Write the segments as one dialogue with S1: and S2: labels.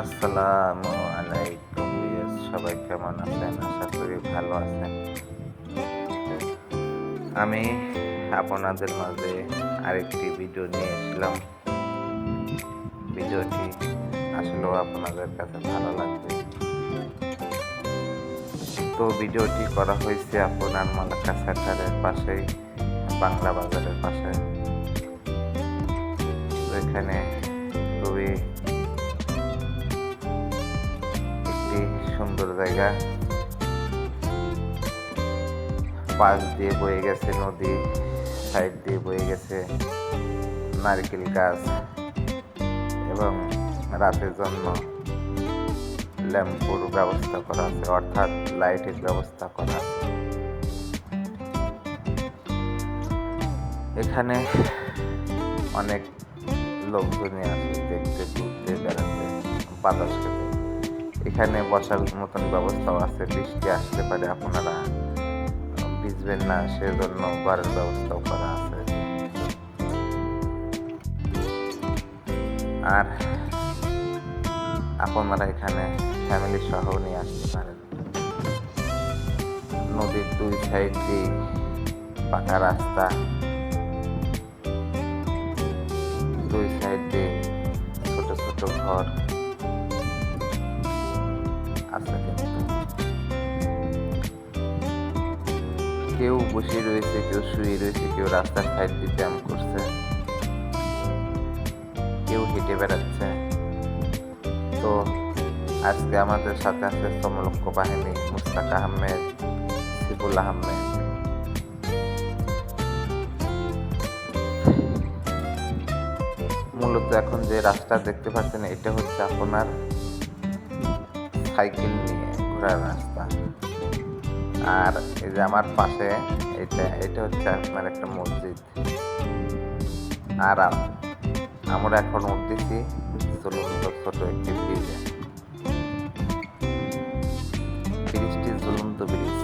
S1: আসসালামু আলাইকুম সবাই কেমন আছেন? আশা করি ভালো আছেন। আমি আপনাদের মাঝে আরেকটি ভিডিও নিয়ে এসলাম ভিডিওটি আসলেও আপনাদের কাছে ভালো লাগবে। তো ভিডিওটি করা হয়েছে আপনার মালাকা সেন্টারের পাশেই বাংলা বাজারের পাশে। এখানে খুবই সুন্দর জায়গা। পাশ দিয়ে বয়ে গেছে নদী, সাইড দিয়ে বয়ে গেছে নারকেল গাছ এবং রাতের জন্য ল্যাম্পুর ব্যবস্থা করা আছে, অর্থাৎ লাইটের ব্যবস্থা করা আছে। এখানে অনেক লোকজনই আসে দেখতে, ঘুরতে, বেড়াতে, বাতাস খেতে। এখানে বসার মতন ব্যবস্থাও আছে, বৃষ্টি আসতে পারে আপনারা ভিজবেন না, সেজন্য ঘরের ব্যবস্থাও করা আছে। আর আপনারা এখানে ফ্যামিলি সহ নিয়ে আসতে পারেন। নদীর দুই সাইড দিয়ে পাকা রাস্তা। দুই সাইড ছোট ছোট ঘর। কেউ বসে রয়েছে, কেউ শুয়ে রয়েছে, কেউ রাস্তার সাইড দিয়ে ব্যায়াম করছে, কেউ হেঁটে বেড়াচ্ছে। তো আজকে আমাদের সাথে আছে সমলক্ষ বাহিনী, মুস্তাক আহমেদ, সিবুল আহমেদ। মূলত এখন যে রাস্তা দেখতে পাচ্ছেন, এটা হচ্ছে আপনার সাইকেল নিয়ে ঘোরার রাস্তা। আর এই যে আমার পাশে এটা এটা হচ্ছে আপনার একটা মসজিদ। আর আমরা এখন উঠতেছি ঝুলন্ত ছোট একটি ব্রিজে ব্রিজটি ঝুলন্ত ব্রিজ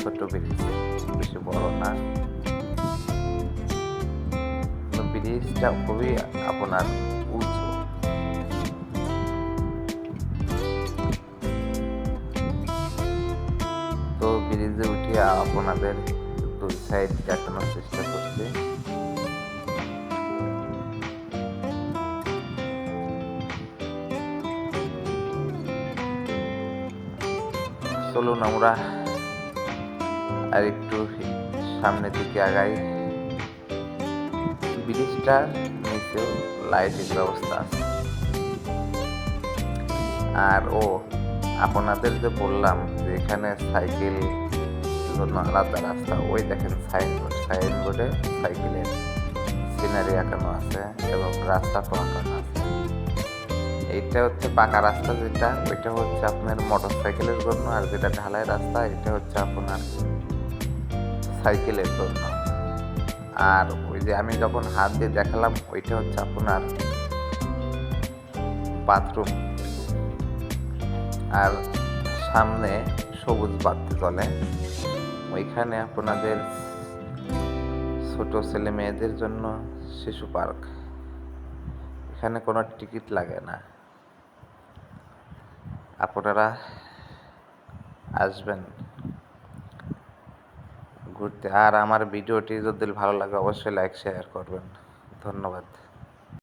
S1: ছোট ব্রিজ বেশি বড় না। ব্রিজটা খুবই আপনার ব্রিজে উঠে আপনাদের দুই সাইড কাটানোর চেষ্টা করছি। চলুন আমরা আর একটু সামনের দিকে আগাই। ব্রিজটার নিচেও লাইটের ব্যবস্থা আছে। আর ও, আপনাদের যে বললাম যে এখানে সাইকেল জন্য আলাদা রাস্তা, ওই দেখেন সাইনবোর্ড সাইনবোর্ডে সাইকেলের সিনারি আঁকানো আছে এবং রাস্তা তো আঁকানো আছে। এইটা হচ্ছে পাকা রাস্তা যেটা, ওইটা হচ্ছে আপনার মোটর সাইকেলের জন্য আর যেটা ঢালাই রাস্তা, এটা হচ্ছে আপনার সাইকেলের জন্য। আর ওই যে আমি যখন হাত দিয়ে দেখালাম, ওইটা হচ্ছে আপনার বাথরুম আর সামনে সবুজ বাতি চলে ওইখানে আপনাদের ছোট ছেলে মেয়েদের জন্য শিশু পার্ক। এখানে কোনো টিকিট লাগে না। আপনারা আসবেন ঘুরতে। আর আমার ভিডিওটি যদি ভালো লাগে অবশ্যই লাইক শেয়ার করবেন। ধন্যবাদ।